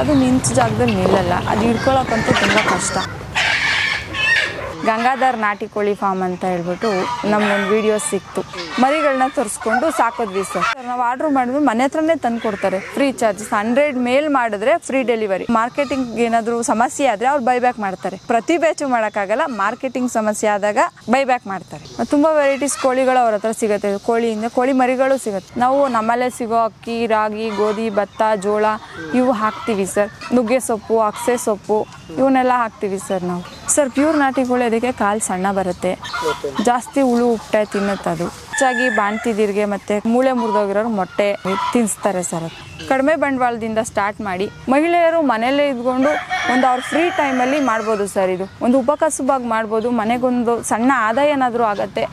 ಅದು ನಿಂತ ಜಾಗದಲ್ಲಿ ನಿಲ್ಲಲ್ಲ. ಅದು ಹಿಡ್ಕೊಳಕ್ಕಂತೂ ತುಂಬ ಕಷ್ಟ. ಗಂಗಾಧರ್ ನಾಟಿ ಕೋಳಿ ಫಾರ್ಮ್ ಅಂತ ಹೇಳ್ಬಿಟ್ಟು ನಮ್ಗೊಂದು ವಿಡಿಯೋ ಸಿಕ್ತು. ಮರಿಗಳನ್ನ ತರಿಸ್ಕೊಂಡು ಸಾಕೋದ್ವಿ ಸರ್. ನಾವು ಆರ್ಡ್ರ್ ಮಾಡಿದ್ವಿ, ಮನೆ ಹತ್ರನೇ ತಂದು ಕೊಡ್ತಾರೆ. ಫ್ರೀ ಚಾರ್ಜಸ್ ಹಂಡ್ರೆಡ್ ಮೇಲ್ ಮಾಡಿದ್ರೆ ಫ್ರೀ ಡೆಲಿವರಿ ಮಾರ್ಕೆಟಿಂಗ್ ಏನಾದರೂ ಸಮಸ್ಯೆ ಆದರೆ ಅವ್ರು ಬೈಬ್ಯಾಕ್ ಮಾಡ್ತಾರೆ. ಪ್ರತಿ ಬ್ಯಾಚು ಮಾಡೋಕ್ಕಾಗಲ್ಲ ಮಾರ್ಕೆಟಿಂಗ್ ಸಮಸ್ಯೆ ಆದಾಗ ಬೈಬ್ಯಾಕ್ ಮಾಡ್ತಾರೆ. ತುಂಬ ವೆರೈಟೀಸ್ ಕೋಳಿಗಳು ಅವ್ರ ಹತ್ರ ಸಿಗುತ್ತೆ. ಕೋಳಿಯಿಂದ ಕೋಳಿ ಮರಿಗಳು ಸಿಗುತ್ತೆ. ನಾವು ನಮ್ಮಲ್ಲೇ ಸಿಗೋ ಅಕ್ಕಿ, ರಾಗಿ, ಗೋಧಿ, ಭತ್ತ, ಜೋಳ, ಇವು ಹಾಕ್ತೀವಿ ಸರ್. ನುಗ್ಗೆ ಸೊಪ್ಪು ಅಕ್ಸೆ ಸೊಪ್ಪು, ಇವನ್ನೆಲ್ಲ ಹಾಕ್ತೀವಿ ಸರ್ ನಾವು. ಸರ್, ಪ್ಯೂರ್ ನಾಟಿ ಕೋಳಿ ಅದಕ್ಕೆ ಕಾಲು ಸಣ್ಣ ಬರುತ್ತೆ. ಜಾಸ್ತಿ ಹುಳು ಹುಟ್ಟೆ ಅದು. ಹೆಚ್ಚಾಗಿ ಬಾಣ್ತಿದಿರ್ಗೆ ಮತ್ತೆ ಮೂಳೆ ಮುರಿದೋಗಿರೋರು ಮೊಟ್ಟೆ ತಿನ್ನಿಸ್ತಾರೆ ಸರ್. ಕಡಿಮೆ ಬಂಡವಾಳದಿಂದ ಸ್ಟಾರ್ಟ್ ಮಾಡಿ ಮಹಿಳೆಯರು ಮನೆಯಲ್ಲೇ ಇದ್ಕೊಂಡು ಒಂದು ಅವ್ರ ಫ್ರೀ ಟೈಮಲ್ಲಿ ಮಾಡ್ಬೋದು ಸರ್ ಇದು. ಒಂದು ಉಪಕಸುಬಾಗಿ ಮಾಡ್ಬೋದು. ಮನೆಗೊಂದು ಸಣ್ಣ ಆದಾಯ ಏನಾದರೂ ಆಗತ್ತೆ.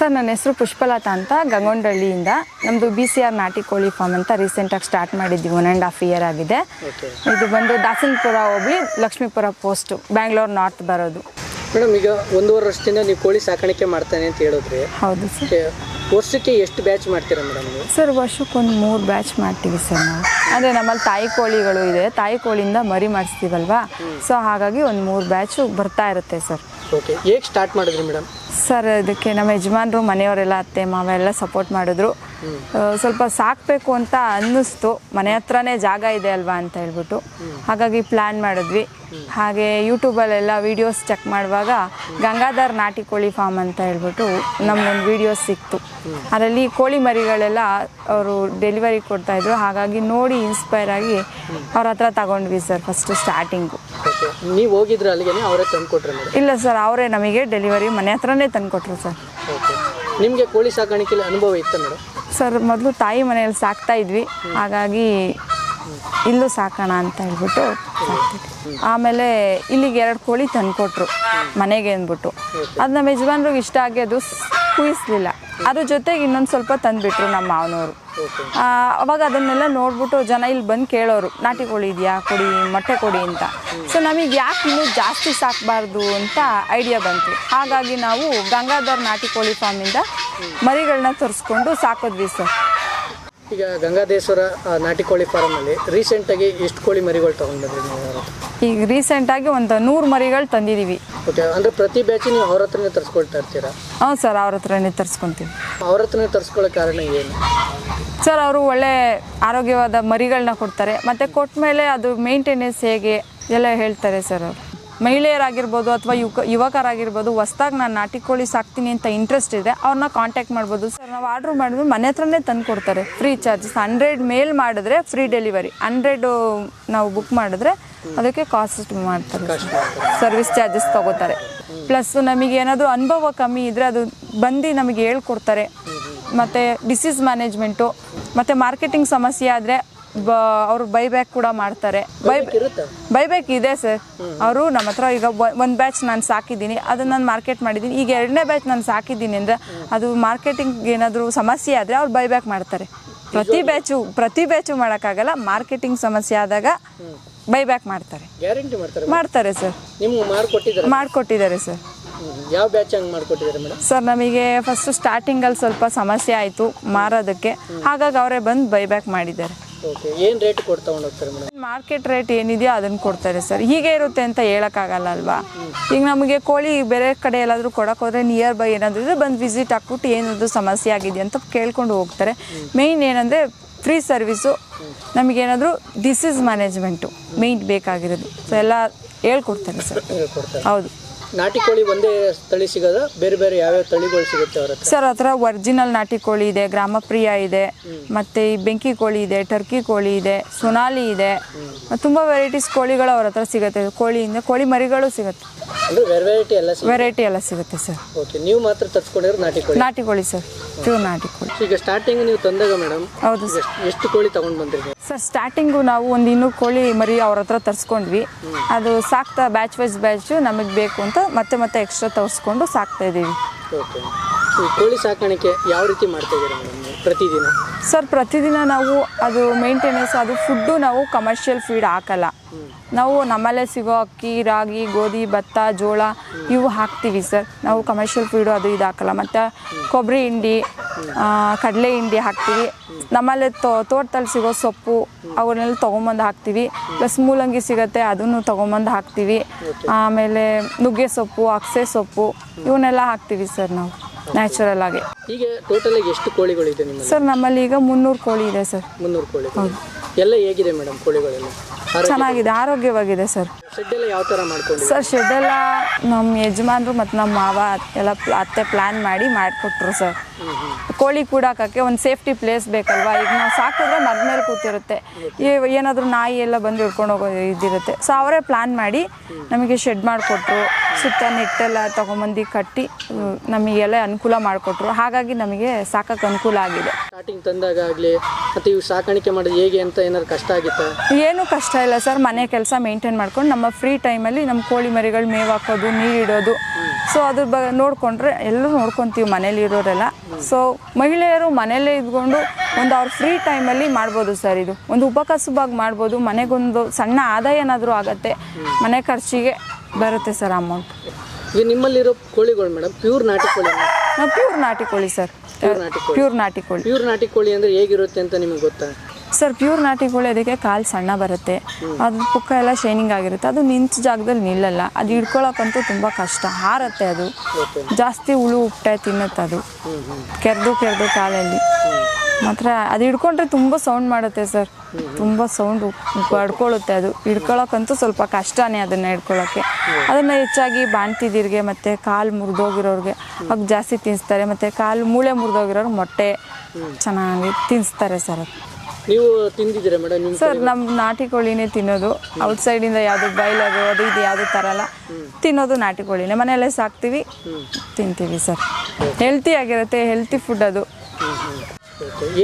ಸರ್ ನನ್ನ ಹೆಸರು ಪುಷ್ಪಲತಾ ಅಂತ ಗಂಗೊಂಡಳ್ಳಿಯಿಂದ. ನಮ್ಮದು ಬಿ ಸಿ ಆರ್ ನಾಟಿ ಕೋಳಿ ಫಾರ್ಮ್ ಅಂತ ರೀಸೆಂಟಾಗಿ ಸ್ಟಾರ್ಟ್ ಮಾಡಿದ್ವಿ ಒನ್ ಆ್ಯಂಡ್ ಹಾಫ್ ಇಯರ್ ಆಗಿದೆ. ಇದು ಬಂದು ದಾಸನಪುರ ಹೋಬಳಿ ಲಕ್ಷ್ಮೀಪುರ ಪೋಸ್ಟು ಬ್ಯಾಂಗ್ಳೂರ್ ನಾರ್ತ್ ಬರೋದು. ಮೇಡಮ್ ಈಗ ಒಂದೂವರೆ ವರ್ಷದಿಂದ ನೀವು ಕೋಳಿ ಸಾಕಾಣಿಕೆ ಮಾಡ್ತಾನೆ ಅಂತ ಹೇಳಿದ್ರಿ ಹೌದು ಸರ್. ವರ್ಷಕ್ಕೆ ಎಷ್ಟು ಬ್ಯಾಚ್ ಮಾಡ್ತೀರಾ ಮೇಡಮ್ ನೀವು? ಸರ್ ವರ್ಷಕ್ಕೊಂದು ಮೂರು ಬ್ಯಾಚ್ ಮಾಡ್ತೀವಿ ಸರ್ ನಾವು. ಅಂದರೆ ನಮ್ಮಲ್ಲಿ ತಾಯಿ ಕೋಳಿಗಳು ಇದೆ ತಾಯಿ ಕೋಳಿಯಿಂದ ಮರಿ ಮಾಡಿಸ್ತೀವಲ್ವಾ? ಸೊ ಹಾಗಾಗಿ ಒಂದು ಮೂರು ಬ್ಯಾಚು ಬರ್ತಾ ಇರುತ್ತೆ ಸರ್. ಓಕೆ ಹೇಗೆ ಸ್ಟಾರ್ಟ್ ಮಾಡಿದ್ರಿ ಮೇಡಮ್ ಸರ್ ಇದಕ್ಕೆ ನಮ್ಮ ಯಜಮಾನರು, ಮನೆಯವರೆಲ್ಲ, ಅತ್ತೆ, ಮಾವ ಎಲ್ಲ ಸಪೋರ್ಟ್ ಮಾಡಿದ್ರು. ಸ್ವಲ್ಪ ಸಾಕಬೇಕು ಅಂತ ಅನ್ನಿಸ್ತು. ಮನೆ ಹತ್ರನೇ ಜಾಗ ಇದೆ ಅಲ್ವಾ ಅಂತ ಹೇಳ್ಬಿಟ್ಟು. ಹಾಗಾಗಿ ಪ್ಲ್ಯಾನ್ ಮಾಡಿದ್ವಿ. ಹಾಗೆ ಯೂಟ್ಯೂಬಲ್ಲೆಲ್ಲ ವೀಡಿಯೋಸ್ ಚೆಕ್ ಮಾಡುವಾಗ ಗಂಗಾಧರ್ ನಾಟಿ ಕೋಳಿ ಫಾರ್ಮ್ ಅಂತ ಹೇಳ್ಬಿಟ್ಟು ನಮ್ಗೊಂದು ವೀಡಿಯೋಸ್ ಸಿಕ್ತು. ಅದರಲ್ಲಿ ಕೋಳಿ ಮರಿಗಳೆಲ್ಲ ಅವರು ಡೆಲಿವರಿ ಕೊಡ್ತಾಯಿದ್ರು ಹಾಗಾಗಿ ನೋಡಿ ಇನ್ಸ್ಪೈರ್ ಆಗಿ ಅವ್ರ ಹತ್ರ ತಗೊಂಡ್ವಿ ಸರ್ ಫಸ್ಟು ಸ್ಟಾರ್ಟಿಂಗು ನೀವು ಹೋಗಿದ್ರೆ ಅಲ್ಲಿಗೆ ಅವರೇ ತಂದು ಕೊಟ್ರೆ ಇಲ್ಲ ಸರ್ ಅವರೇ ನಮಗೆ ಡೆಲಿವರಿ ಮನೆ ಹತ್ರನೇ ತಂದುಕೊಟ್ರು ಸರ್ ನಿಮಗೆ ಕೋಳಿ ಸಾಕಾಣಿಕೆಯಲ್ಲಿ ಅನುಭವ ಇತ್ತು ಮೇಡಮ್? ಸರ್, ಮೊದಲು ತಾಯಿ ಮನೆಯಲ್ಲಿ ಸಾಕ್ತಾ ಇದ್ವಿ. ಹಾಗಾಗಿ ಇಲ್ಲೂ ಸಾಕೋಣ ಅಂತ ಹೇಳ್ಬಿಟ್ಟು ಆಮೇಲೆ ಇಲ್ಲಿಗೆ ಎರಡು ಕೋಳಿ ತಂದುಕೊಟ್ರು ಮನೆಗೆ ಅಂದ್ಬಿಟ್ಟು. ಅದು ನಮ್ಮ ಯಜಮಾನ್ರಿಗೆ ಇಷ್ಟ ಆಗಿ ಅದು ಕುಯಿಸ್ಲಿಲ್ಲ. ಅದ್ರ ಜೊತೆಗೆ ಇನ್ನೊಂದು ಸ್ವಲ್ಪ ತಂದುಬಿಟ್ರು ನಮ್ಮ ಮಾವನವರು. ಅವಾಗ ಅದನ್ನೆಲ್ಲ ನೋಡ್ಬಿಟ್ಟು ಜನ ಇಲ್ಲಿ ಬಂದು ಕೇಳೋರು, ನಾಟಿ ಕೋಳಿ ಇದೆಯಾ, ಕೊಡಿ, ಮೊಟ್ಟೆ ಕೊಡಿ ಅಂತ. ಸೊ ನಮಗೆ ಯಾಕೆ ಇನ್ನೂ ಜಾಸ್ತಿ ಸಾಕಬಾರ್ದು ಅಂತ ಐಡಿಯಾ ಬಂತು. ಹಾಗಾಗಿ ನಾವು ಗಂಗಾಧರ್ ನಾಟಿ ಕೋಳಿ ಫಾರ್ಮಿಂದ ಮರಿಗಳನ್ನ ತರಿಸ್ಕೊಂಡು ಸಾಕಿದ್ವಿ ಸರ್. ಈಗ ಗಂಗಾದೇಶ್ವರ ನಾಟಿ ಕೋಳಿ ಫಾರಮಲ್ಲಿ ರೀಸೆಂಟಾಗಿ ಎಷ್ಟು ಕೋಳಿ ಮರಿಗಳು ತಗೊಂಡ್ರಿ ಬಂದ್ರಿ ರೀಸೆಂಟ್ ಆಗಿ ಈಗ ರೀಸೆಂಟಾಗಿ ಒಂದು ನೂರು ಮರಿಗಳು ತಂದಿದ್ದೀವಿ ಓಕೆ ಅಂದರೆ ಪ್ರತಿ ಬ್ಯಾಚ್ ನೀವು ಅವ್ರ ಹತ್ರನೇ ತರಿಸ್ಕೊಳ್ತಾ ಇರ್ತೀರಾ? ಹಾಂ ಸರ್ ಅವ್ರ ಹತ್ರನೇ ತರಿಸ್ಕೊತೀವಿ. ಅವ್ರ ಹತ್ರನೇ ತರಿಸ್ಕೊಳ್ಳೋ ಕಾರಣ ಏನು? ಸರ್ ಅವರು ಒಳ್ಳೆ ಆರೋಗ್ಯವಾದ ಮರಿಗಳನ್ನ ಕೊಡ್ತಾರೆ. ಮತ್ತು ಕೊಟ್ಟ ಮೇಲೆ ಅದು ಮೇಂಟೆನೆನ್ಸ್ ಹೇಗೆ ಎಲ್ಲ ಹೇಳ್ತಾರೆ ಸರ್ ಅವರು. ಮಹಿಳೆಯರಾಗಿರ್ಬೋದು ಅಥವಾ ಯುವಕ ಯುವಕರಾಗಿರ್ಬೋದು, ಹೊಸ್ದಾಗಿ ನಾನು ನಾಟಿ ಕೋಳಿ ಸಾಕ್ತೀನಿ ಅಂತ ಇಂಟ್ರೆಸ್ಟ್ ಇದೆ ಅವ್ರನ್ನ ಕಾಂಟ್ಯಾಕ್ಟ್ ಮಾಡ್ಬೋದು. ಸರ್ ನಾವು ಆರ್ಡ್ರ್ ಮಾಡಿದ್ರೆ ಮನೆ ಹತ್ರನೇ ತಂದು ಕೊಡ್ತಾರೆ ಫ್ರೀ ಚಾರ್ಜಸ್ ಹಂಡ್ರೆಡ್ ಮೇಲ್ ಮಾಡಿದ್ರೆ ಫ್ರೀ ಡೆಲಿವರಿ ಹಂಡ್ರೆಡು ನಾವು ಬುಕ್ ಮಾಡಿದ್ರೆ ಅದಕ್ಕೆ ಕಾಸ್ಟ್ ಮಾಡ್ತಾರೆ. ಸರ್ವಿಸ್ ಚಾರ್ಜಸ್ ತಗೋತಾರೆ. ಪ್ಲಸ್ ನಮಗೆ ಏನಾದರೂ ಅನುಭವ ಕಮ್ಮಿ ಇದ್ದರೆ ಅದು ಬಂದು ನಮಗೆ ಹೇಳ್ಕೊಡ್ತಾರೆ. ಮತ್ತು ಡಿಸೀಸ್ ಮ್ಯಾನೇಜ್ಮೆಂಟು ಮತ್ತು ಮಾರ್ಕೆಟಿಂಗ್ ಸಮಸ್ಯೆ ಆದರೆ ಅವರು ಬೈಬ್ಯಾಕ್ ಕೂಡ ಮಾಡ್ತಾರೆ. ಬೈ ಬೈ ಬೈಬ್ಯಾಕ್ ಇದೆ ಸರ್. ಅವರು ನಮ್ಮ ಹತ್ರ ಈಗ ಒಂದು ಬ್ಯಾಚ್ ನಾನು ಸಾಕಿದ್ದೀನಿ. ಅದನ್ನು ನಾನು ಮಾರ್ಕೆಟ್ ಮಾಡಿದ್ದೀನಿ. ಈಗ ಎರಡನೇ ಬ್ಯಾಚ್ ನಾನು ಸಾಕಿದ್ದೀನಿ ಅಂದರೆ ಅದು ಮಾರ್ಕೆಟಿಂಗ್ ಏನಾದರೂ ಸಮಸ್ಯೆ ಆದರೆ ಅವ್ರು ಬೈಬ್ಯಾಕ್ ಮಾಡ್ತಾರೆ. ಪ್ರತಿ ಬ್ಯಾಚು ಪ್ರತಿ ಬ್ಯಾಚು ಮಾಡೋಕ್ಕಾಗಲ್ಲ. ಮಾರ್ಕೆಟಿಂಗ್ ಸಮಸ್ಯೆ ಆದಾಗ ಬೈಬ್ಯಾಕ್ ಮಾಡ್ತಾರೆ. ಗ್ಯಾರಂಟಿ ಮಾಡ್ತಾರೆ ಮಾಡ್ತಾರೆ ಸರ್. ಮಾಡಿಕೊಟ್ಟಿದ್ದಾರೆ? ಮಾಡಿಕೊಟ್ಟಿದ್ದಾರೆ ಸರ್. ಯಾವ ಬ್ಯಾಚ್ ಹಂಗೆ ಮಾಡಿಕೊಟ್ಟಿದ್ದಾರೆ ಮೇಡಮ್? ಸರ್ ನಮಗೆ ಫಸ್ಟ್ ಸ್ಟಾರ್ಟಿಂಗಲ್ಲಿ ಸ್ವಲ್ಪ ಸಮಸ್ಯೆ ಆಯಿತು ಮಾರೋದಕ್ಕೆ. ಹಾಗಾಗಿ ಅವರೇ ಬಂದು ಬೈಬ್ಯಾಕ್ ಮಾಡಿದ್ದಾರೆ. ಓಕೆ ಏನು ರೇಟ್ ಕೊಟ್ಟು ಮೇಡಮ್ ಮಾರ್ಕೆಟ್ ರೇಟ್ ಏನಿದೆಯೋ ಅದನ್ನು ಕೊಡ್ತಾರೆ ಸರ್ ಹೀಗೆ ಇರುತ್ತೆ ಅಂತ ಹೇಳೋಕ್ಕಾಗಲ್ಲ ಅಲ್ವಾ? ಈಗ ನಮಗೆ ಕೋಳಿ ಬೇರೆ ಕಡೆ ಎಲ್ಲಾದರೂ ಕೊಡೋಕೆ ಹೋದರೆ ನಿಯರ್ ಬೈ ಏನಾದರೂ ಇದ್ರೆ ಬಂದು ವಿಸಿಟ್ ಹಾಕ್ಬಿಟ್ಟು ಏನಾದರೂ ಸಮಸ್ಯೆ ಆಗಿದೆ ಅಂತ ಕೇಳ್ಕೊಂಡು ಹೋಗ್ತಾರೆ. ಮೇಯ್ನ್ ಏನಂದರೆ ಫ್ರೀ ಸರ್ವಿಸು ನಮಗೇನಾದರೂ ಡಿಸೀಸ್ ಮ್ಯಾನೇಜ್ಮೆಂಟು ಮೇಯ್ನ್ ಬೇಕಾಗಿರೋದು. ಸೊ ಎಲ್ಲ ಹೇಳ್ಕೊಡ್ತಾರೆ ಸರ್ ಹೌದು. ನಾಟಿ ಕೋಳಿ ಒಂದೇ ತಳಿ ಸಿಗೋದ ಬೇರೆ ಬೇರೆ ಯಾವ್ಯಾವ ತಳಿಗಳು ಸಿಗುತ್ತೆ ಅವ್ರ ಹತ್ರ? ಸರ್ ಹತ್ರ ಒರಿಜಿನಲ್ ನಾಟಿ ಕೋಳಿ ಇದೆ ಗ್ರಾಮಪ್ರಿಯ ಇದೆ ಮತ್ತು ಈ ಬೆಂಕಿ ಕೋಳಿ ಇದೆ ಟರ್ಕಿ ಕೋಳಿ ಇದೆ ಸುನಾಲಿ ಇದೆ ತುಂಬ ವೆರೈಟೀಸ್ ಕೋಳಿಗಳು ಅವ್ರ ಹತ್ರ ಸಿಗುತ್ತೆ. ಕೋಳಿಯಿಂದ ಕೋಳಿ ಮರಿಗಳು ಸಿಗುತ್ತೆ. ಅಂದರೆ ವೆರೈಟಿ ಎಲ್ಲ ಸಿಗುತ್ತೆ? ವೆರೈಟಿ ಎಲ್ಲ ಸಿಗುತ್ತೆ ಸರ್ ಓಕೆ ನೀವು ಮಾತ್ರ ತರಿಸ್ಕೊಂಡಿರೋ ನಾಟಿ ಕೋಳಿ? ನಾಟಿ ಕೋಳಿ ಸರ್ ಪ್ಯೂರ್ ನಾಟಿ ಕೋಳಿ. ಈಗ ಸ್ಟಾರ್ಟಿಂಗ್ ನೀವು ತಂದಾಗ ಮೇಡಮ್ ಹೌದು ಸರ್ ಎಷ್ಟು ಕೋಳಿ ತಗೊಂಡ್ ಬಂದಿರಿ ಸರ್ ಸ್ಟಾರ್ಟಿಂಗು ನಾವು ಒಂದು ಇನ್ನೂ ಕೋಳಿ ಮರಿ ಅವ್ರ ಹತ್ರ ತರಿಸ್ಕೊಂಡ್ವಿ. ಅದು ಸಾಕ್ತಾ ಬ್ಯಾಚ್ ವೈಸ್ ಬ್ಯಾಚು ನಮಗೆ ಬೇಕು ಅಂತ ಮತ್ತೆ ಮತ್ತೆ ಎಕ್ಸ್ಟ್ರಾ ತರಿಸ್ಕೊಂಡು ಸಾಕ್ತಾ ಇದ್ದೀವಿ ಓಕೆ ಈ ಕೋಳಿ ಸಾಕಾಣಿಕೆ ಯಾವ ರೀತಿ ಮಾಡ್ತಾ ಇದ್ದೀರಾ ಮೇಡಮ್ ಪ್ರತಿದಿನ? ಸರ್ ಪ್ರತಿದಿನ ನಾವು ಅದು ಮೇಂಟೆನೆನ್ಸ್ ಅದು ಫುಡ್ಡು ನಾವು ಕಮರ್ಷಿಯಲ್ ಫೀಡ್ ಹಾಕಲ್ಲ. ನಾವು ನಮ್ಮಲ್ಲೇ ಸಿಗೋ ಅಕ್ಕಿ ರಾಗಿ ಗೋಧಿ ಭತ್ತ ಜೋಳ ಇವು ಹಾಕ್ತೀವಿ ಸರ್. ನಾವು ಕಮರ್ಷಿಯಲ್ ಫೀಡು ಅದು ಇದು ಹಾಕಲ್ಲ. ಮತ್ತು ಕೊಬ್ಬರಿ ಹಿಂಡಿ ಕಡಲೆ ಹಿಂಡಿ ಹಾಕ್ತೀವಿ. ನಮ್ಮಲ್ಲೇ ತೋ ತೋಟದಲ್ಲಿ ಸಿಗೋ ಸೊಪ್ಪು ಅವನ್ನೆಲ್ಲ ತೊಗೊಂಬಂದು ಹಾಕ್ತೀವಿ. ಪ್ಲಸ್ ಮೂಲಂಗಿ ಸಿಗುತ್ತೆ ಅದನ್ನು ತೊಗೊಂಬಂದು ಹಾಕ್ತೀವಿ. ಆಮೇಲೆ ನುಗ್ಗೆ ಸೊಪ್ಪು ಅಕ್ಸೆ ಸೊಪ್ಪು ಇವನ್ನೆಲ್ಲ ಹಾಕ್ತೀವಿ ಸರ್ ನಾವು. ನ್ಯಾಚುರಲ್ ಆಗಿ. ಈಗ ಟೋಟಲ್ ಆಗಿ ಎಷ್ಟು ಕೋಳಿಗಳಿದೆ ನಿಮ್ಮಲ್ಲಿ? ಸರ್ ನಮ್ಮಲ್ಲಿ ಈಗ ಮುನ್ನೂರು ಕೋಳಿ ಇದೆ ಸರ್ ಮುನ್ನೂರು ಕೋಳಿ ಎಲ್ಲ ಹೇಗಿದೆ ಮೇಡಮ್ ಕೋಳಿಗಳೆಲ್ಲ? ಚೆನ್ನಾಗಿದೆ ಆರೋಗ್ಯವಾಗಿದೆ ಸರ್ ಶೆಡ್ ಎಲ್ಲ ಯಾವ ಥರ ಮಾಡ್ಕೊಂಡು ಸರ್ ಶೆಡ್ ಎಲ್ಲ ನಮ್ಮ ಯಜಮಾನ್ರು ಮತ್ತು ನಮ್ಮ ಮಾವ ಎಲ್ಲ ಅತ್ತೆ ಪ್ಲ್ಯಾನ್ ಮಾಡಿ ಮಾಡಿಕೊಟ್ರು ಸರ್ ಕೋಳಿ ಕೂಡಾಕಕ್ಕೆ ಒಂದು ಸೇಫ್ಟಿ ಪ್ಲೇಸ್ ಬೇಕಲ್ವಾ? ಈಗ ನಾವು ಸಾಕಿದ್ರೆ ಮರದ ಮೇಲೆ ಕೂತಿರುತ್ತೆ ಏನಾದರೂ ನಾಯಿ ಎಲ್ಲ ಬಂದು ಹಿಡ್ಕೊಂಡು ಹೋಗೋ ಇದಿರುತ್ತೆ. ಸೊ ಅವರೇ ಪ್ಲ್ಯಾನ್ ಮಾಡಿ ನಮಗೆ ಶೆಡ್ ಮಾಡಿಕೊಟ್ರು. ಸುತ್ತ ನೆಟ್ಟೆಲ್ಲ ತೊಗೊಂಬಂದು ಕಟ್ಟಿ ನಮಗೆಲ್ಲ ಅನುಕೂಲ ಮಾಡಿಕೊಟ್ರು. ಹಾಗಾಗಿ ನಮಗೆ ಸಾಕಕ್ಕೆ ಅನುಕೂಲ ಆಗಿದೆ. ಸ್ಟಾರ್ಟಿಂಗ್ ತಂದಾಗ ಆಗಲಿ ಮತ್ತು ಇವು ಸಾಕಾಣಿಕೆ ಮಾಡೋದು ಹೇಗೆ ಅಂತ ಏನಾದ್ರು ಕಷ್ಟ ಆಗಿತ್ತು? ಏನೂ ಕಷ್ಟ ಇಲ್ಲ ಸರ್. ಮನೆ ಕೆಲಸ ಮೇಂಟೈನ್ ಮಾಡ್ಕೊಂಡು ನಮ್ಮ ಫ್ರೀ ಟೈಮಲ್ಲಿ ನಮ್ಮ ಕೋಳಿ ಮರಿಗಳು ಮೇವು ಹಾಕೋದು ನೀರು ಇಡೋದು ಸೊ ಅದ್ರ ಬ ನೋಡಿಕೊಂಡ್ರೆ ಎಲ್ಲರೂ ನೋಡ್ಕೊತೀವಿ ಮನೇಲಿ ಇರೋರೆಲ್ಲ ಸೊ ಮಹಿಳೆಯರು ಮನೆಯಲ್ಲೇ ಇದ್ಕೊಂಡು ಒಂದು ಅವ್ರ ಫ್ರೀ ಟೈಮಲ್ಲಿ ಮಾಡ್ಬೋದು ಸರ್ ಇದು. ಒಂದು ಉಪಕಸುಬಾಗಿ ಮಾಡ್ಬೋದು ಮನೆಗೊಂದು ಸಣ್ಣ ಆದಾಯ ಏನಾದರೂ ಆಗುತ್ತೆ ಮನೆ ಖರ್ಚಿಗೆ ಬರುತ್ತೆ ಸರ್ ಅಮೌಂಟ್ ಈಗ ನಿಮ್ಮಲ್ಲಿರೋ ಕೋಳಿಗಳು ಮೇಡಮ್ ಪ್ಯೂರ್ ನಾಟಿ ಕೋಳಿ ನಾವು ಪ್ಯೂರ್ ನಾಟಿ ಕೋಳಿ ಸರ್ ಪ್ಯೂರ್ ನಾಟಿ ಕೋಳಿ. ಪ್ಯೂರ್ ನಾಟಿ ಕೋಳಿ. ಪ್ಯೂರ್ ನಾಟಿ ಕೋಳಿ ಅಂದರೆ ಹೇಗಿರುತ್ತೆ ಅಂತ ನಿಮ್ಗೆ ಗೊತ್ತಾ? ಸರ್ ಪ್ಯೂರ್ ನಾಟಿ ಕೋಳಿ ಅದಕ್ಕೆ ಕಾಲು ಸಣ್ಣ ಬರುತ್ತೆ. ಅದು ಪುಕ್ಕ ಎಲ್ಲ ಶೈನಿಂಗ್ ಆಗಿರುತ್ತೆ. ಅದು ನಿಂತ ಜಾಗದಲ್ಲಿ ನಿಲ್ಲಲ್ಲ. ಅದು ಹಿಡ್ಕೊಳಕ್ಕಂತೂ ತುಂಬ ಕಷ್ಟ. ಹಾರತ್ತೆ ಅದು. ಜಾಸ್ತಿ ಹುಳು ಉಪ್ಟೆ ತಿನ್ನುತ್ತೆ ಅದು. ಕೆರೆದು ಕೆರೆದು ಕಾಲಲ್ಲಿ. ಮಾತ್ರ ಅದು ಹಿಡ್ಕೊಂಡ್ರೆ ತುಂಬ ಸೌಂಡ್ ಮಾಡುತ್ತೆ ಸರ್. ತುಂಬ ಸೌಂಡ್ ಬಡ್ಕೊಳ್ಳುತ್ತೆ ಅದು. ಹಿಡ್ಕೊಳಕ್ಕಂತೂ ಸ್ವಲ್ಪ ಕಷ್ಟನೇ ಅದನ್ನು ಹಿಡ್ಕೊಳ್ಳೋಕ್ಕೆ ಅದನ್ನು ಹೆಚ್ಚಾಗಿ ಬಾಣ್ತಿದ್ದೀರಿಗೆ ಮತ್ತು ಕಾಲು ಮುರಿದೋಗಿರೋರಿಗೆ ಅವಾಗ ಜಾಸ್ತಿ ತಿನ್ನಿಸ್ತಾರೆ ಮತ್ತು ಕಾಲು ಮೂಳೆ ಮುರಿದೋಗಿರೋರು ಮೊಟ್ಟೆ ಚೆನ್ನಾಗಿ ತಿನ್ನಿಸ್ತಾರೆ ಸರ್ ಅದು. ನೀವು ತಿಂದಿದ್ದೀರಾ ಮೇಡಮ್ ನಿಮ್ಮ ಸರ್ ನಮ್ಮ ನಾಟಿ ಕೋಳಿನೇ ತಿನ್ನೋದು. ಔಟ್ ಇಂದ ಯಾವುದು ಬೈಲರು ಅದು ಇದು ಯಾವ್ದು ತರಲ್ಲ ತಿನ್ನೋದು ನಾಟಿ ಕೋಳಿನೇ. ಮನೆಯಲ್ಲೇ ಸಾಕ್ತೀವಿ. ತಿಂತೀವಿ ಸರ್ ಹೆಲ್ತಿ ಆಗಿರುತ್ತೆ ಹೆಲ್ತಿ ಫುಡ್ ಅದು.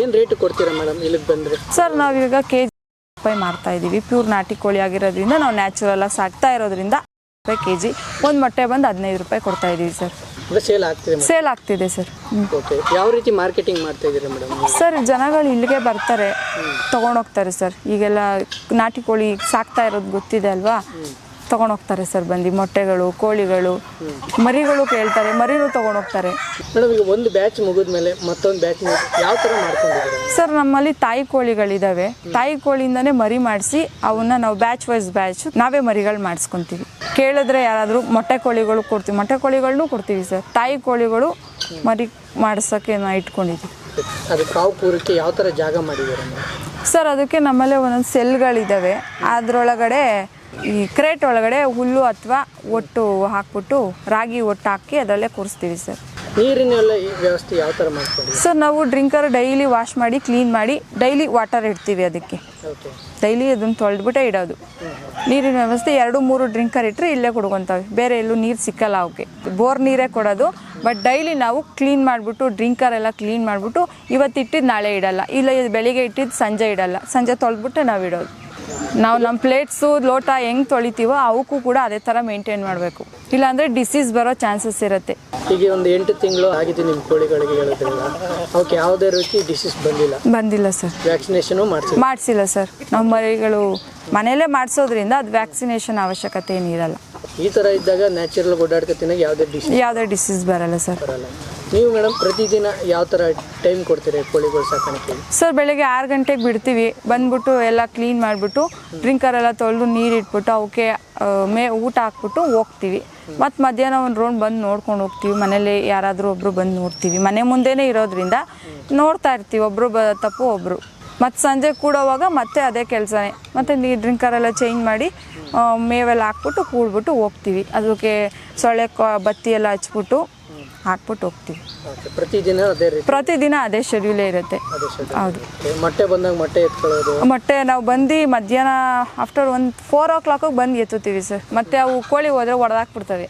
ಏನು ರೇಟ್ ಕೊಡ್ತೀರಾ ಮೇಡಮ್ ಇಲ್ಲಿಗೆ ಬಂದರೆ? ಸರ್ ನಾವೀಗ ಕೆ ಜಿ ರೂಪಾಯಿ ಮಾರ್ತಾ ಇದ್ದೀವಿ ಪ್ಯೂರ್ ನಾಟಿ ಕೋಳಿ ಆಗಿರೋದ್ರಿಂದ ನಾವು ನ್ಯಾಚುರಲ್ ಆಗಿ ಸಾಕ್ತಾ ಇರೋದ್ರಿಂದ. ರೂಪಾಯಿ ಕೆ ಜಿ ಒಂದು ಮೊಟ್ಟೆ ಬಂದು ಹದಿನೈದು ರೂಪಾಯಿ ಕೊಡ್ತಾ ಇದ್ದೀವಿ ಸರ್. ಸೇಲ್ ಆಗ್ತಿದೆ ಸೇಲ್ ಆಗ್ತಿದೆ ಸರ್. ಓಕೆ ಯಾವ ರೀತಿ ಮಾರ್ಕೆಟಿಂಗ್ ಮಾಡ್ತಾ ಇದ್ದೀರಾ ಮೇಡಮ್ ಸರ್ ಜನಗಳು ಇಲ್ಲಿಗೆ ಬರ್ತಾರೆ. ತೊಗೊಂಡೋಗ್ತಾರೆ ಸರ್. ಈಗೆಲ್ಲ ನಾಟಿ ಕೋಳಿ ಸಾಕ್ತಾ ಇರೋದು ಗೊತ್ತಿದೆ ಅಲ್ವಾ? ತೊಗೊಂಡೋಗ್ತಾರೆ ಸರ್ ಬಂದು ಮೊಟ್ಟೆಗಳು ಕೋಳಿಗಳು ಮರಿಗಳು ಕೇಳ್ತಾರೆ ಮರಿನೂ ತೊಗೊಂಡೋಗ್ತಾರೆ. ಮೇಡಮ್ ಈಗ ಒಂದು ಬ್ಯಾಚ್ ಮುಗಿದ್ಮೇಲೆ ಮತ್ತೊಂದು ಬ್ಯಾಚ್ ಯಾವ ಥರ ಮಾಡ್ಕೊಂಡಿದ್ದೀರಾ? ಸರ್ ನಮ್ಮಲ್ಲಿ ತಾಯಿ ಕೋಳಿಗಳಿದ್ದಾವೆ ತಾಯಿ ಕೋಳಿಯಿಂದನೇ ಮರಿ ಮಾಡಿಸಿ ಅವನ್ನ ನಾವು ಬ್ಯಾಚ್ ವೈಸ್ ಬ್ಯಾಚ್ ನಾವೇ ಮರಿಗಳು ಮಾಡಿಸ್ಕೊಂತೀವಿ. ಕೇಳಿದ್ರೆ ಯಾರಾದರೂ ಮೊಟ್ಟೆ ಕೋಳಿಗಳು ಕೊಡ್ತೀವಿ ಮೊಟ್ಟೆ ಕೋಳಿಗಳನ್ನೂ ಕೊಡ್ತೀವಿ ಸರ್. ತಾಯಿ ಕೋಳಿಗಳು ಮರಿ ಮಾಡಿಸೋಕ್ಕೆ ನಾವು ಇಟ್ಕೊಂಡಿದ್ದೀವಿ. ಅದು ಕಾವು ಪೂರಕ್ಕೆ ಯಾವ ಥರ ಜಾಗ ಮಾಡಿದ್ದೀರಾ ಸರ್ ಅದಕ್ಕೆ ನಮ್ಮಲ್ಲೇ ಒಂದೊಂದು ಸೆಲ್ಗಳಿದ್ದಾವೆ ಅದರೊಳಗಡೆ ಈ ಕ್ರೇಟ್ ಒಳಗಡೆ ಹುಲ್ಲು ಅಥವಾ ಒಟ್ಟು ಹಾಕ್ಬಿಟ್ಟು ರಾಗಿ ಒಟ್ಟು ಹಾಕಿ ಅದರಲ್ಲೇ ಕೂರಿಸ್ತೀವಿ ಸರ್. ನೀರಿನೆಲ್ಲ ಈ ವ್ಯವಸ್ಥೆ ಯಾವ ಥರ ಮಾಡ್ತೀವಿ ಸರ್ ನಾವು ಡ್ರಿಂಕರ್ ಡೈಲಿ ವಾಶ್ ಮಾಡಿ ಕ್ಲೀನ್ ಮಾಡಿ ಡೈಲಿ ವಾಟರ್ ಇಡ್ತೀವಿ ಅದಕ್ಕೆ. ಡೈಲಿ ಅದನ್ನು ತೊಳೆದ್ಬಿಟ್ಟೆ ಇಡೋದು. ನೀರಿನ ವ್ಯವಸ್ಥೆ ಎರಡು ಮೂರು ಡ್ರಿಂಕರ್ ಇಟ್ಟರೆ ಇಲ್ಲೇ ಕುಡ್ಕೊತಾವೆ. ಬೇರೆ ಎಲ್ಲೂ ನೀರು ಸಿಕ್ಕಲ್ಲ ಅವಕ್ಕೆ ಬೋರ್ ನೀರೇ ಕೊಡೋದು ಬಟ್ ಡೈಲಿ ನಾವು ಕ್ಲೀನ್ ಮಾಡಿಬಿಟ್ಟು ಡ್ರಿಂಕರ್ ಎಲ್ಲ ಕ್ಲೀನ್ ಮಾಡಿಬಿಟ್ಟು ಇವತ್ತಿಟ್ಟಿದ್ದು ನಾಳೆ ಇಡಲ್ಲ. ಇಲ್ಲ ಇದು ಬೆಳಿಗ್ಗೆ ಇಟ್ಟಿದ್ದು ಸಂಜೆ ಇಡಲ್ಲ. ಸಂಜೆ ತೊಳೆದ್ಬಿಟ್ಟೆ ನಾವು ಇಡೋದು. ನಾವು ನಮ್ಮ ಪ್ಲೇಟ್ಸು ಲೋಟ ಹೆಂಗ್ ತೊಳಿತೀವೋ ಅವಕ್ಕೂ ಕೂಡ ಅದೇ ಥರ ಮೇಂಟೈನ್ ಮಾಡಬೇಕು. ಇಲ್ಲಾಂದರೆ ಡಿಸೀಸ್ ಬರೋ ಚಾನ್ಸಸ್ ಇರುತ್ತೆ. ಈಗ ಒಂದು ಎಂಟು ತಿಂಗಳು ಆಗಿದೆ ನಿಮ್ಮ ಕೋಳಿಗಳಿಗೆ ಹೇಳೋದ್ರಿಂದ ಅವಕ್ಕೆ ಯಾವುದೇ ರೀತಿ ಡಿಸೀಸ್ ಬಂದಿಲ್ಲ. ಬಂದಿಲ್ಲ ಸರ್ ವ್ಯಾಕ್ಸಿನೇಷನು ಮಾಡಿಸಿಲ್ಲ. ಮಾಡಿಸಿಲ್ಲ ಸರ್ ನಮ್ಮ ಮರಿಗಳು ಮನೆಯಲ್ಲೇ ಮಾಡಿಸೋದ್ರಿಂದ ಅದು ವ್ಯಾಕ್ಸಿನೇಷನ್ ಅವಶ್ಯಕತೆ ಏನಿರಲ್ಲ. ಈ ಥರ ಇದ್ದಾಗ ನ್ಯಾಚುರಲ್ ಓಡಾಡ್ಕೊತಿನಾಗ ಯಾವುದೇ ಡಿಸೀಸ್ ಯಾವುದೇ ಡಿಸೀಸ್ ಬರಲ್ಲ ಸರ್ ಬರಲ್ಲ. ನೀವು ಮೇಡಮ್ ಪ್ರತಿದಿನ ಯಾವ ಥರ ಟೈಮ್ ಕೊಡ್ತೀರಿ ಕೋಳಿಗಳು ಸಾಕಾಣಿಕೆ? ಸರ್, ಬೆಳಗ್ಗೆ ಆರು ಗಂಟೆಗೆ ಬಿಡ್ತೀವಿ. ಬಂದ್ಬಿಟ್ಟು ಎಲ್ಲ ಕ್ಲೀನ್ ಮಾಡಿಬಿಟ್ಟು ಡ್ರಿಂಕರ್ ಎಲ್ಲ ತೊಳೆದು ನೀರು ಇಟ್ಬಿಟ್ಟು ಅವಕ್ಕೆ ಮೇ, ಊಟ ಹಾಕ್ಬಿಟ್ಟು ಹೋಗ್ತೀವಿ. ಮತ್ತು ಮಧ್ಯಾಹ್ನ ಒಂದು ರೌಂಡ್ ಬಂದು ನೋಡ್ಕೊಂಡು ಹೋಗ್ತೀವಿ. ಮನೇಲಿ ಯಾರಾದರೂ ಒಬ್ಬರು ಬಂದು ನೋಡ್ತೀವಿ. ಮನೆ ಮುಂದೆನೇ ಇರೋದ್ರಿಂದ ನೋಡ್ತಾ ಇರ್ತೀವಿ. ಒಬ್ಬರು ಬ, ತಪ್ಪು ಒಬ್ಬರು ಮತ್ತು ಸಂಜೆ ಕೂಡೋವಾಗ ಮತ್ತೆ ಅದೇ ಕೆಲಸನೇ. ಮತ್ತು ನೀರು ಡ್ರಿಂಕರೆಲ್ಲ ಚೇಂಜ್ ಮಾಡಿ ಮೇವೆಲ್ಲ ಹಾಕ್ಬಿಟ್ಟು ಕೂಡ್ಬಿಟ್ಟು ಹೋಗ್ತೀವಿ. ಅದಕ್ಕೆ ಸೊಳ್ಳೆ ಬತ್ತಿ ಎಲ್ಲ ಹಚ್ಬಿಟ್ಟು ಹಾಕ್ಬಿಟ್ಟು ಹೋಗ್ತೀವಿ. ಪ್ರತಿದಿನ ಅದೇ ರೀತಿ? ಪ್ರತಿದಿನ ಅದೇ ಶೆಡ್ಯೂಲೇ ಇರುತ್ತೆ. ಹೌದು. ಮೊಟ್ಟೆ ಬಂದಾಗ ಮೊಟ್ಟೆ ಎತ್ಕೊಳ್ಳೋದು? ಮೊಟ್ಟೆ ನಾವು ಬಂದು ಮಧ್ಯಾಹ್ನ ಆಫ್ಟರ್ ಒಂದು ಫೋರ್ ಓ ಕ್ಲಾಕಿಗೆ ಬಂದು ಎತ್ತುತ್ತೀವಿ ಸರ್ ಮತ್ತೆ ಅವು ಕೋಳಿ ಹೋದ್ರೆ ಹೊಡೆದಾಕ್ಬಿಡ್ತವೆ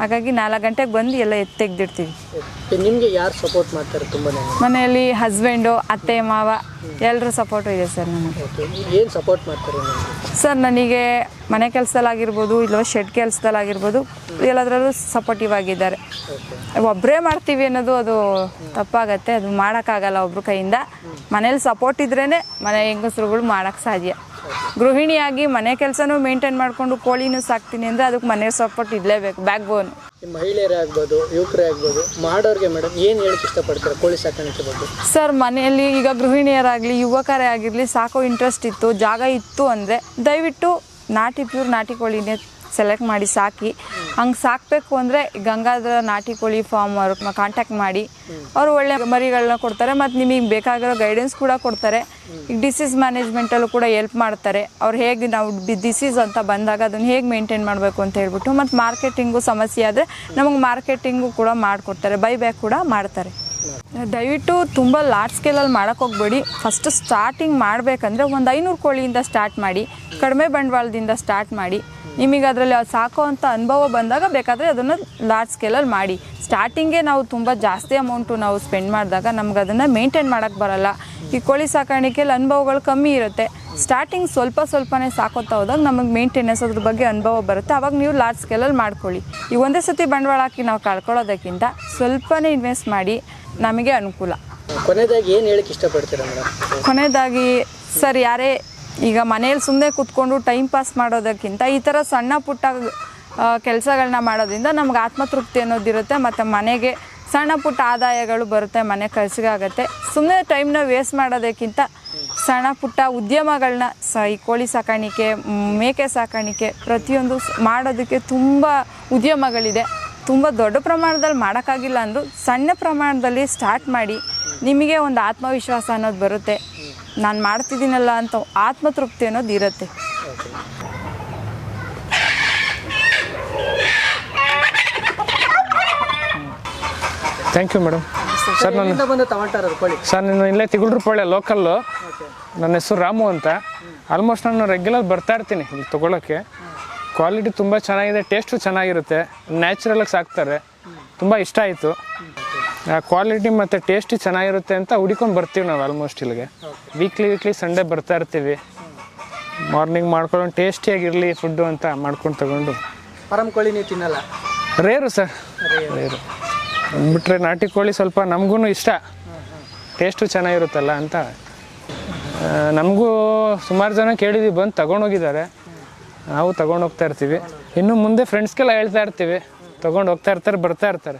ಹಾಗಾಗಿ ನಾಲ್ಕು ಗಂಟೆಗೆ ಬಂದು ಎಲ್ಲ ಎತ್ತು ತೆಗೆದಿಡ್ತೀವಿ. ನಿಮಗೆ ಯಾರು ಸಪೋರ್ಟ್ ಮಾಡ್ತಾರೆ ತುಂಬಾನೇ? ಮನೆಯಲ್ಲಿ ಹಸ್ಬೆಂಡು ಅತ್ತೆ ಮಾವ ಎಲ್ಲರೂ ಸಪೋರ್ಟು ಇದೆ ಸರ್ ನನಗೆ ಏನು ಸಪೋರ್ಟ್ ಮಾಡ್ತಾರೆ ಸರ್ ನನಗೆ ಮನೆ ಕೆಲಸದಲ್ಲಾಗಿರ್ಬೋದು ಇಲ್ಲ ಶೆಡ್ ಕೆಲಸದಲ್ಲಾಗಿರ್ಬೋದು ಎಲ್ಲದರಲ್ಲೂ ಸಪೋರ್ಟಿವ್ ಆಗಿದ್ದಾರೆ. ಒಬ್ಬರೇ ಮಾಡ್ತೀವಿ ಅನ್ನೋದು ಅದು ತಪ್ಪಾಗತ್ತೆ ಅದು ಮಾಡೋಕ್ಕಾಗಲ್ಲ ಒಬ್ರ ಕೈಯಿಂದ. ಮನೇಲಿ ಸಪೋರ್ಟ್ ಇದ್ರೇ ಮನೆ ಹೆಂಗಸರುಗಳು ಮಾಡೋಕ್ಕೆ ಸಾಧ್ಯ. ಗೃಹಿಣಿಯಾಗಿ ಮನೆ ಕೆಲಸನೂ ಮೇಂಟೈನ್ ಮಾಡಿಕೊಂಡು ಕೋಳಿನೂ ಸಾಕ್ತೀನಿ ಅಂದರೆ ಅದಕ್ಕೆ ಮನೆ ಸಪೋರ್ಟ್ ಇರಲೇಬೇಕು ಬ್ಯಾಕ್ ಬೋನ್ ಈ ಮಹಿಳೆಯರೇ ಆಗ್ಬೋದು ಯುವಕರೇ ಆಗ್ಬೋದು ಮಾಡೋರಿಗೆ ಮೇಡಮ್ ಏನು ಹೇಳಕ್ಕೆ ಇಷ್ಟಪಡ್ತಾರೆ ಕೋಳಿ ಸಾಕಾಣಿಕೆ ಬಗ್ಗೆ? ಸರ್ ಮನೆಯಲ್ಲಿ ಈಗ ಗೃಹಿಣಿಯರಾಗಲಿ ಯುವಕರೇ ಆಗಿರಲಿ ಸಾಕೋ ಇಂಟ್ರೆಸ್ಟ್ ಇತ್ತು ಜಾಗ ಇತ್ತು ಅಂದರೆ ದಯವಿಟ್ಟು ನಾಟಿ ಪ್ಯೂರ್ ನಾಟಿ ಕೋಳಿನೇ ಸೆಲೆಕ್ಟ್ ಮಾಡಿ ಸಾಕಿ. ಹಂಗೆ ಸಾಕಬೇಕು ಅಂದರೆ ಗಂಗಾಧರ ನಾಟಿ ಕೋಳಿ ಫಾರ್ಮ್ ಅವ್ರನ್ನ ಕಾಂಟ್ಯಾಕ್ಟ್ ಮಾಡಿ. ಅವರು ಒಳ್ಳೆ ಮರಿಗಳನ್ನ ಕೊಡ್ತಾರೆ ಮತ್ತು ನಿಮಗೆ ಬೇಕಾಗಿರೋ ಗೈಡೆನ್ಸ್ ಕೂಡ ಕೊಡ್ತಾರೆ. ಈಗ ಡಿಸೀಸ್ ಮ್ಯಾನೇಜ್ಮೆಂಟಲ್ಲೂ ಕೂಡ ಹೆಲ್ಪ್ ಮಾಡ್ತಾರೆ. ಅವ್ರು ಹೇಗೆ ನಾವು ಡಿಸೀಸ್ ಅಂತ ಬಂದಾಗ ಅದನ್ನು ಹೇಗೆ ಮೇಂಟೈನ್ ಮಾಡಬೇಕು ಅಂತ ಹೇಳ್ಬಿಟ್ಟು ಮತ್ತು ಮಾರ್ಕೆಟಿಂಗು ಸಮಸ್ಯೆ ಆದರೆ ನಮಗೆ ಮಾರ್ಕೆಟಿಂಗು ಕೂಡ ಮಾಡಿಕೊಡ್ತಾರೆ. ಬೈಬ್ಯಾಕ್ ಕೂಡ ಮಾಡ್ತಾರೆ. ದಯವಿಟ್ಟು ತುಂಬ ಲಾರ್ಜ್ ಸ್ಕೇಲಲ್ಲಿ ಮಾಡೋಕ್ಕೆ ಹೋಗ್ಬೇಡಿ. ಫಸ್ಟ್ ಸ್ಟಾರ್ಟಿಂಗ್ ಮಾಡಬೇಕಂದ್ರೆ ಒಂದು ಐನೂರು ಕೋಳಿಯಿಂದ ಸ್ಟಾರ್ಟ್ ಮಾಡಿ, ಕಡಿಮೆ ಬಂಡವಾಳದಿಂದ ಸ್ಟಾರ್ಟ್ ಮಾಡಿ. ನಿಮಗೆ ಅದರಲ್ಲಿ ಸಾಕೋ ಅಂತ ಅನುಭವ ಬಂದಾಗ ಬೇಕಾದರೆ ಅದನ್ನು ಲಾರ್ಜ್ ಸ್ಕೇಲಲ್ಲಿ ಮಾಡಿ. ಸ್ಟಾರ್ಟಿಂಗೇ ನಾವು ತುಂಬ ಜಾಸ್ತಿ ಅಮೌಂಟು ನಾವು ಸ್ಪೆಂಡ್ ಮಾಡಿದಾಗ ನಮ್ಗೆ ಅದನ್ನು ಮೇಂಟೈನ್ ಮಾಡೋಕ್ಕೆ ಬರಲ್ಲ. ಈ ಕೋಳಿ ಸಾಕಾಣಿಕೆಯಲ್ಲಿ ಅನುಭವಗಳು ಕಮ್ಮಿ ಇರುತ್ತೆ. ಸ್ಟಾರ್ಟಿಂಗ್ ಸ್ವಲ್ಪ ಸ್ವಲ್ಪನೇ ಸಾಕೋತಾ ಹೋದಾಗ ನಮಗೆ ಮೇಂಟೆನೆನ್ಸ್ ಅದ್ರ ಬಗ್ಗೆ ಅನುಭವ ಬರುತ್ತೆ. ಅವಾಗ ನೀವು ಲಾರ್ಜ್ ಸ್ಕೇಲಲ್ಲಿ ಮಾಡ್ಕೊಳ್ಳಿ. ಈ ಒಂದೇ ಸತಿ ಬಂಡವಾಳ ಹಾಕಿ ನಾವು ಕಳ್ಕೊಳ್ಳೋದಕ್ಕಿಂತ ಸ್ವಲ್ಪನೇ ಇನ್ವೆಸ್ಟ್ ಮಾಡಿ. ನಮಗೆ ಅನುಕೂಲ. ಕೊನೆಯದಾಗಿ ಏನು ಹೇಳಕ್ಕೆ ಇಷ್ಟಪಡ್ತೀರಾ ಮೇಡಮ್ ಕೊನೆಯದಾಗಿ ಸರ್ ಯಾರೇ ಈಗ ಮನೇಲಿ ಸುಮ್ಮನೆ ಕೂತ್ಕೊಂಡು ಟೈಮ್ ಪಾಸ್ ಮಾಡೋದಕ್ಕಿಂತ ಈ ಥರ ಸಣ್ಣ ಪುಟ್ಟ ಕೆಲಸಗಳನ್ನ ಮಾಡೋದ್ರಿಂದ ನಮ್ಗೆ ಆತ್ಮತೃಪ್ತಿ ಅನ್ನೋದಿರುತ್ತೆ ಮತ್ತು ಮನೆಗೆ ಸಣ್ಣ ಪುಟ್ಟ ಆದಾಯಗಳು ಬರುತ್ತೆ ಮನೆ ಖರ್ಚಿಗಾಗತ್ತೆ ಸುಮ್ಮನೆ ಟೈಮ್ನ ವೇಸ್ಟ್ ಮಾಡೋದಕ್ಕಿಂತ ಸಣ್ಣ ಪುಟ್ಟ ಉದ್ಯಮಗಳನ್ನ ಸ ಈ ಕೋಳಿ ಸಾಕಾಣಿಕೆ ಮೇಕೆ ಸಾಕಾಣಿಕೆ ಪ್ರತಿಯೊಂದು ಮಾಡೋದಕ್ಕೆ ತುಂಬ ಉದ್ಯಮಗಳಿದೆ. ತುಂಬ ದೊಡ್ಡ ಪ್ರಮಾಣದಲ್ಲಿ ಮಾಡೋಕ್ಕಾಗಿಲ್ಲ ಅಂದರೂ ಸಣ್ಣ ಪ್ರಮಾಣದಲ್ಲಿ ಸ್ಟಾರ್ಟ್ ಮಾಡಿ ನಿಮಗೆ ಒಂದು ಆತ್ಮವಿಶ್ವಾಸ ಅನ್ನೋದು ಬರುತ್ತೆ. ನಾನು ಮಾಡ್ತಿದ್ದೀನಲ್ಲ ಅಂತ ಆತ್ಮತೃಪ್ತಿ ಅನ್ನೋದು ಇರುತ್ತೆ. ಥ್ಯಾಂಕ್ ಯು ಮೇಡಮ್ ಸರ್ ನಾನು ಸರ್ ನಾನು ಇಲ್ಲೇ ತಿಗುಳ್ರಪಾಳ್ಯ ಲೋಕಲ್ಲು ನನ್ನ ಹೆಸರು ರಾಮು ಅಂತ. ಆಲ್ಮೋಸ್ಟ್ ನಾನು ರೆಗ್ಯುಲರ್ ಬರ್ತಾ ಇರ್ತೀನಿ ಇಲ್ಲಿ ತೊಗೊಳಕ್ಕೆ. ಕ್ವಾಲಿಟಿ ತುಂಬ ಚೆನ್ನಾಗಿದೆ ಟೇಸ್ಟು ಚೆನ್ನಾಗಿರುತ್ತೆ ನ್ಯಾಚುರಲಾಗಿ ಸಾಕ್ತಾರೆ. ತುಂಬ ಇಷ್ಟ ಆಯಿತು. ಕ್ವಾಲಿಟಿ ಮತ್ತು ಟೇಸ್ಟ್ ಚೆನ್ನಾಗಿರುತ್ತೆ ಅಂತ ಹುಡ್ಕೊಂಡು ಬರ್ತೀವಿ ನಾವು ಆಲ್ಮೋಸ್ಟ್ ಇಲ್ಲಿಗೆ. ವೀಕ್ಲಿ ವೀಕ್ಲಿ ಸಂಡೇ ಬರ್ತಾ ಇರ್ತೀವಿ. ಮಾರ್ನಿಂಗ್ ಮಾಡ್ಕೊಂಡು ಟೇಸ್ಟಿಯಾಗಿರಲಿ ಫುಡ್ಡು ಅಂತ ಮಾಡ್ಕೊಂಡು ತಗೊಂಡು. ಫಾರಂ ಕೋಳಿ ನೀವು ತಿನ್ನಲ್ಲ? Rare sir. ರೇರು. ಬಿಟ್ಟರೆ ನಾಟಿ ಕೋಳಿ ಸ್ವಲ್ಪ ನಮಗೂ ಇಷ್ಟ. ಟೇಸ್ಟು ಚೆನ್ನಾಗಿರುತ್ತಲ್ಲ ಅಂತ. ನಮಗೂ ಸುಮಾರು ಜನ ಕೇಳಿದ್ವಿ ಬಂದು ತಗೊಂಡೋಗಿದ್ದಾರೆ ನಾವು ತಗೊಂಡು ಹೋಗ್ತಾ ಇರ್ತೀವಿ. ಇನ್ನು ಮುಂದೆ ಫ್ರೆಂಡ್ಸ್ಗೆಲ್ಲ ಹೇಳ್ತಾ ಇರ್ತೀವಿ. ತಗೊಂಡು ಹೋಗ್ತಾ ಇರ್ತಾರೆ ಬರ್ತಾ ಇರ್ತಾರೆ.